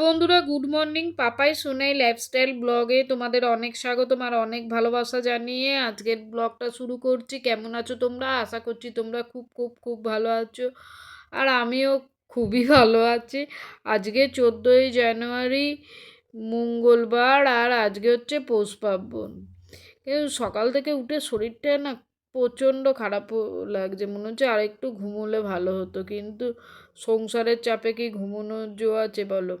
বন্ধুরা, good morning. Papai Sonai lifestyle ব্লগে তোমাদের অনেক স্বাগতম আর অনেক ভালোবাসা জানিয়ে আজকের ব্লগটা শুরু করছি। কেমন আছো তোমরা? আশা করছি তোমরা খুব খুব খুব ভালো আছো। আর আমিও খুবই ভালো আছি। আজকে চোদ্দোই জানুয়ারি, মঙ্গলবার আর আজকে হচ্ছে পৌষ পার্বণ। কিন্তু সকাল থেকে উঠে শরীরটা না প্রচণ্ড খারাপ লাগছে। মনে হচ্ছে আর একটু ঘুমোলে ভালো হতো। কিন্তু সংসারের চাপে কি ঘুমোনোর জো আছে বলো?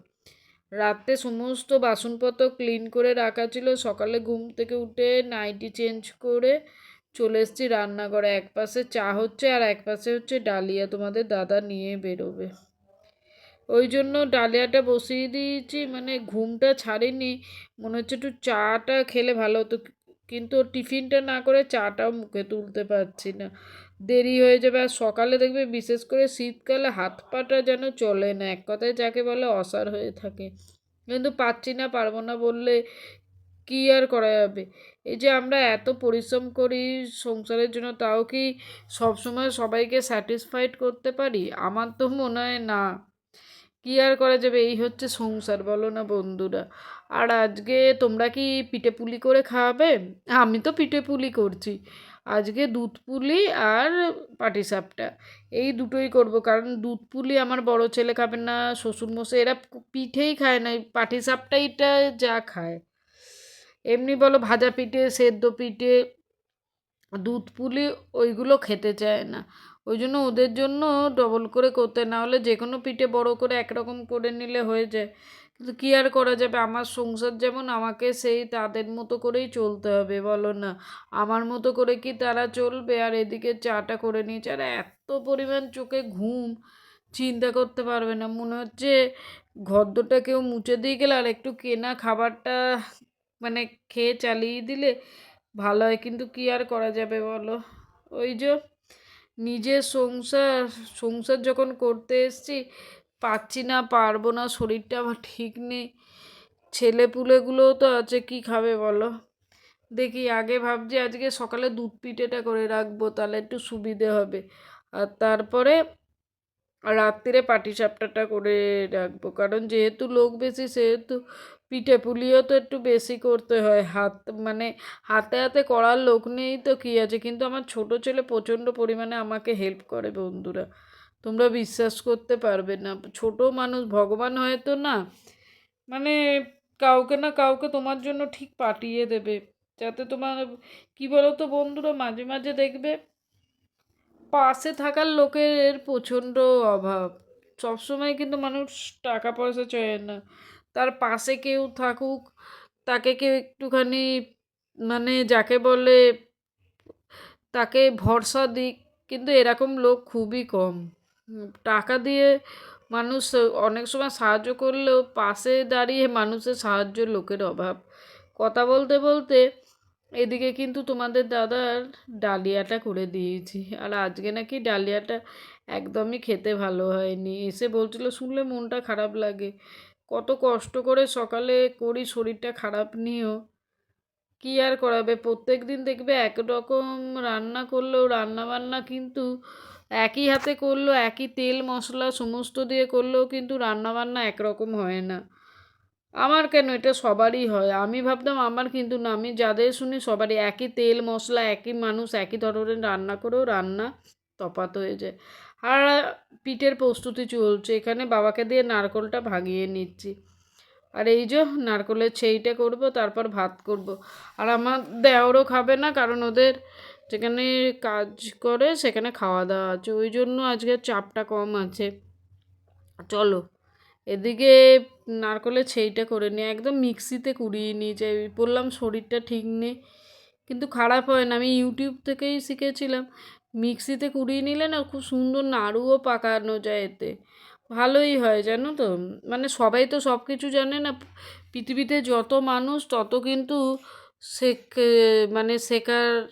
রাতে সমস্ত বাসনপত্র ক্লিন করে রাখা ছিল। সকালে ঘুম থেকে উঠে নাইটি চেঞ্জ করে চলে এসেছি রান্নাঘরে। এক পাশে চা হচ্ছে আর এক পাশে হচ্ছে ডালিয়া তোমাদের দাদা নিয়ে বেরোবে। ওই জন্য ডালিয়াটা বসিয়ে দিয়েছি মানে ঘুমটা ছাড়েনি। মনে হচ্ছে একটু চাটা খেলে ভালো হতো, কিন্তু টিফিনটা না করে চাটাও মুখে তুলতে পারছি না। দেরি হয়ে যাবে আর সকালে দেখবে বিশেষ করে শীতকালে হাত পাটা যেন চলে না। এক কথায় যাকে বলে অসার হয়ে থাকে। কিন্তু পাচ্ছি না, পারব না বললে কী আর করা যাবে? এই যে আমরা এত পরিশ্রম করি সংসারের জন্য, তাও কি সবসময় সবাইকে স্যাটিসফাইড করতে পারি? আমার তো মনে হয় না। কী আর করা যাবে? এই হচ্ছে সংসার, বলো না বন্ধুরা। আর আজকে তোমরা কি পিঠে পুলি করে খাওয়াবে? আমি তো পিঠে পুলি করছি। আজকে দুধ পুলি আর পাটিসাপটা এই দুটোই করব। কারণ দুধ পুলি আমার বড় ছেলে খাবে না শ্বশুরমশাই এরা পিঠেই খায় না পাটিসাপটাইটা যা খায়। এমনি বলো ভাজা পিঠে, সেদ্ধ পিঠে দুধ পুলি ওইগুলো খেতে চায় না। ওই জন্য ওদের জন্য ডবল করে করতে না হলে যে কোনো পিঠে বড় করে একরকম করে নিলে হয়ে যায়। কিন্তু কী আর করা যাবে? আমার সংসার যেমন আমাকে সেই তাদের মতো করেই চলতে হবে, বলো না। আমার মতো করে কি তারা চলবে? আর এদিকে চাটা করে নিয়েছে। আর এত পরিমাণ চোখে ঘুম, চিন্তা করতে পারবে না। মনে হচ্ছে ঘদ্দটা কেউ মুছে দিয়ে গেলে আর একটু কেনা খাবারটা মানে খেয়ে চালিয়ে দিলে ভালো হয় কিন্তু কী আর করা যাবে বলো? ওই যে নিজের সংসার সংসার যখন করতে এসছি পাচ্ছি না, পারব না, শরীরটা আমার ঠিক নেই। ছেলে পুলেগুলোও তো আছে, কি খাবে বলো? দেখি, আগে ভাবছি আজকে সকালে দুধ পিঠেটা করে রাখব, তাহলে একটু সুবিধে হবে। আর তারপরে রাত্রিরে পাটিসাপটাটা করে রাখব। কারণ যেহেতু লোক বেশি, সেহেতু পিঠে পুলিও তো একটু বেশি করতে হয়। হাত মানে হাতে হাতে করার লোক নেই তো কী আছে? কিন্তু আমার ছোট ছেলে প্রচণ্ড পরিমাণে আমাকে হেল্প করে বন্ধুরা। তোমরা বিশ্বাস করতে পারবে না। ছোট মানুষ ভগবান হয়তো না মানে কাউকে না কাউকে তোমার জন্য ঠিক পাঠিয়ে দেবে। যাতে তোমার, কী বলো তো বন্ধুরা, মাঝে মাঝে দেখবে পাশে থাকার লোকের প্রচণ্ড অভাব। সবসময় কিন্তু মানুষ টাকা পয়সা চায় না। তার পাশে কেউ থাকুক, তাকে কেউ একটুখানি মানে যাকে বলে তাকে ভরসা দিক, কিন্তু এরকম লোক খুবই কম। টাকা দিয়ে মানুষ অনেক সময় সাহায্য করলেও পাশে দাঁড়িয়ে মানুষের সাহায্য লোকের অভাব। কথা বলতে বলতে এদিকে কিন্তু তোমাদের দাদার ডালিয়াটা করে দিয়েছি। আর আজকে নাকি ডালিয়াটা একদমই খেতে ভালো হয়নি। এসে বলছিল, শুনলে মনটা খারাপ লাগে। কত কষ্ট করে সকালে করি, শরীরটা খারাপ নিয়েও। কী আর করাবে? প্রত্যেক দিন দেখবে একরকম রান্না করলেও রান্না বান্না কিন্তু একই হাতে করলেও, একই তেল মশলা সমস্ত দিয়ে করলেও কিন্তু রান্না রান্নাবান্না একরকম হয় না। আমার কেন এটা সবারই হয়? আমি ভাবতাম আমার কিন্তু না। আমি যাদের শুনি সবারই একই তেল, মশলা, একই মানুষ, একই ধরনের রান্না করেও রান্না তফাত হয়ে যায়। আর পিঠের প্রস্তুতি চলছে। এখানে বাবাকে দিয়ে নারকলটা ভাঙিয়ে নিচ্ছি। আর এই যে নারকলের ছেইটা করব, তারপর ভাত করব। আর আমার দেওরও খাবে না, কারণ ওদের যেখানে কাজ করে সেখানে খাওয়া দাওয়া আছে। ওই জন্য আজকে চাপটা কম আছে। চলো, এদিকে নারকলের ছেইটা করে নিয়ে, একদম মিক্সিতে কুড়িয়ে নিয়েছে বললাম, শরীরটা ঠিক নেই। কিন্তু খারাপ হয় না, আমি ইউটিউব থেকেই শিখেছিলাম। মিক্সিতে কুড়িয়ে নিলে না খুব সুন্দর নাড়ুও পাকানো যায় এতে। ভালোই হয়, জানো তো? মানে সবাই তো সব কিছু জানে না, পৃথিবীতে যত মানুষ তত কিন্তু শেখ মানে শেখার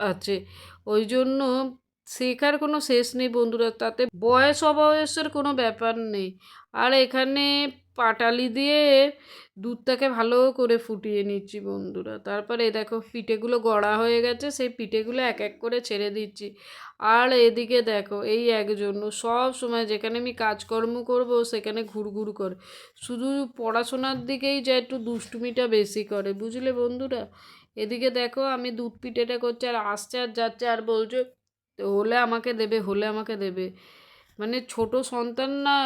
আছে। ওই জন্য শেখার কোনো শেষ নেই বন্ধুরা, তাতে বয়স অবয়সের কোনো ব্যাপার নেই। আর এখানে পাটালি দিয়ে দুধটাকে ভালো করে ফুটিয়ে নিচ্ছি বন্ধুরা। তারপরে দেখো পিঠেগুলো গড়া হয়ে গেছে, সেই পিঠেগুলো এক এক করে ছেড়ে দিচ্ছি। আর এদিকে দেখো এই একজন সব সময় যেখানে আমি কাজকর্ম করব সেখানে ঘুরঘুর করে। শুধু পড়াশোনার দিকেই যা একটু দুষ্টুমিটা বেশি করে, বুঝলে বন্ধুরা? এদিকে দেখো আমি দুধ পিঠেটা করছি, আর আসছে আর যাচ্ছে আর বলছে হলে আমাকে দেবে, হলে আমাকে দেবে। মানে ছোট সন্তান না,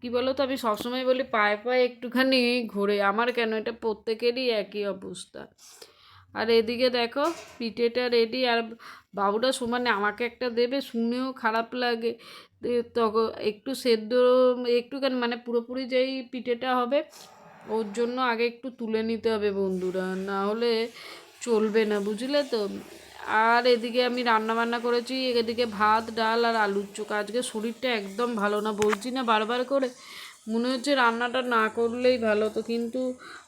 কি বলো তো আমি সবসময় বলি পায়ে পায়ে একটুখানি ঘোরে। আমার কেন? এটা প্রত্যেকেরই একই অবস্থা। আর এদিকে দেখো, পিঠেটা রেডি আর বাবুটা সমানে আমাকে একটা দেবে, শুনেও খারাপ লাগে। তখন একটু সেদ্ধ, একটুখানি মানে পুরোপুরি যেই পিঠেটা হবে, ওর জন্য আগে একটু তুলে নিতে হবে বন্ধুরা। না হলে চলবে না, বুঝলে তো? আর এদিকে আমি রান্না বান্না করেছি, এদিকে ভাত, ডাল আর আলুর চোখা। আজকে শরীরটা একদম ভালো না, বলছি না বারবার করে। মনে হচ্ছে রান্নাটা না করলেই ভালো তো, কিন্তু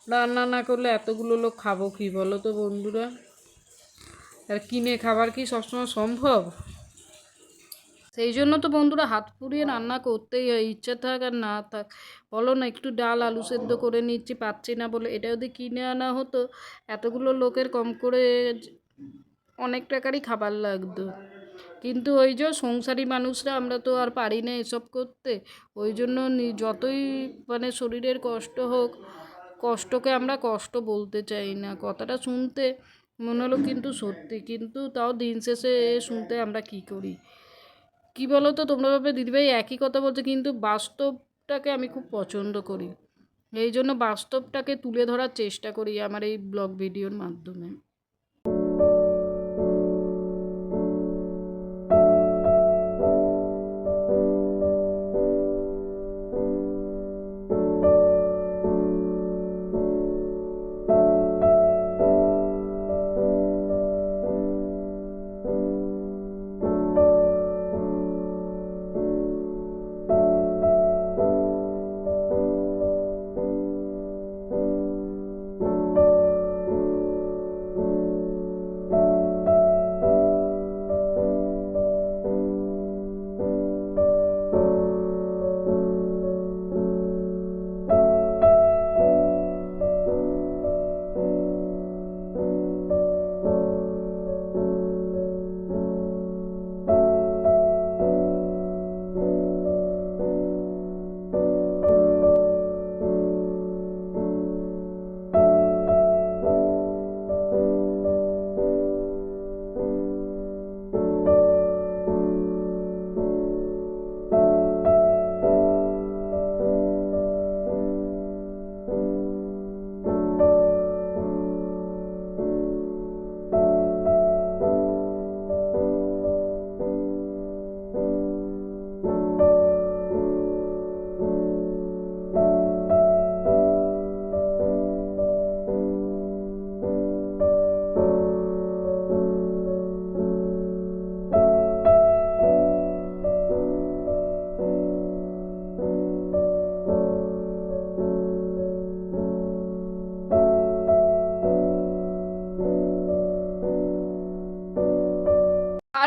রান্না না করলে এতগুলো লোক খাব কি বলো তো বন্ধুরা? আর কিনে খাবার কি সবসময় সম্ভব? সেই জন্য তো বন্ধুরা হাত পুড়িয়ে রান্না করতেই হয়, ইচ্ছা থাক আর না থাক। বলো না, একটু ডাল আলু সেদ্ধ করে নিচ্ছি, পাচ্ছি না বলে। এটা যদি কিনে আনা হতো, এতগুলো লোকের কম করে অনেক টাকারই খাবার লাগতো। কিন্তু ওই যে সংসারী মানুষরা আমরা তো আর পারি না এসব করতে। ওই জন্য যতই মানে শরীরের কষ্ট হোক, কষ্টকে আমরা কষ্ট বলতে চাই না। কথাটা শুনতে মনে হলো কিন্তু সত্যি। কিন্তু তাও দিন শেষে শুনতে আমরা কি করি? কি বলো তো তোমরা ভাবে? দিদিভাই একই কথা বলছে, কিন্তু বাস্তবটাকে আমি খুব পছন্দ করি। এই জন্য বাস্তবটাকে তুলে ধরার চেষ্টা করি আমার এই ব্লগ ভিডিওর মাধ্যমে।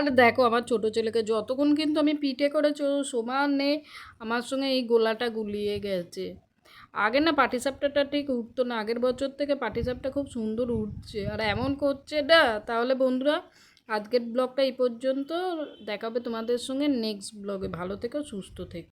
আর দেখো আমার ছোট ছেলেকে যতক্ষণ কিন্তু আমি পিঠে করে সমানে আমার সঙ্গে এই গোলাটা গুলিয়ে গেছে। আগে না পাটিসাপটাটা ঠিক উঠতো না, আগের বছর থেকে পাটিসাপটা খুব সুন্দর উঠছে। আর এমন করছে না, তাহলে বন্ধুরা আজকের ব্লগটা এই পর্যন্ত, দেখাবে তোমাদের সঙ্গে নেক্সট ব্লগে। ভালো থেকো, সুস্থ থেকো।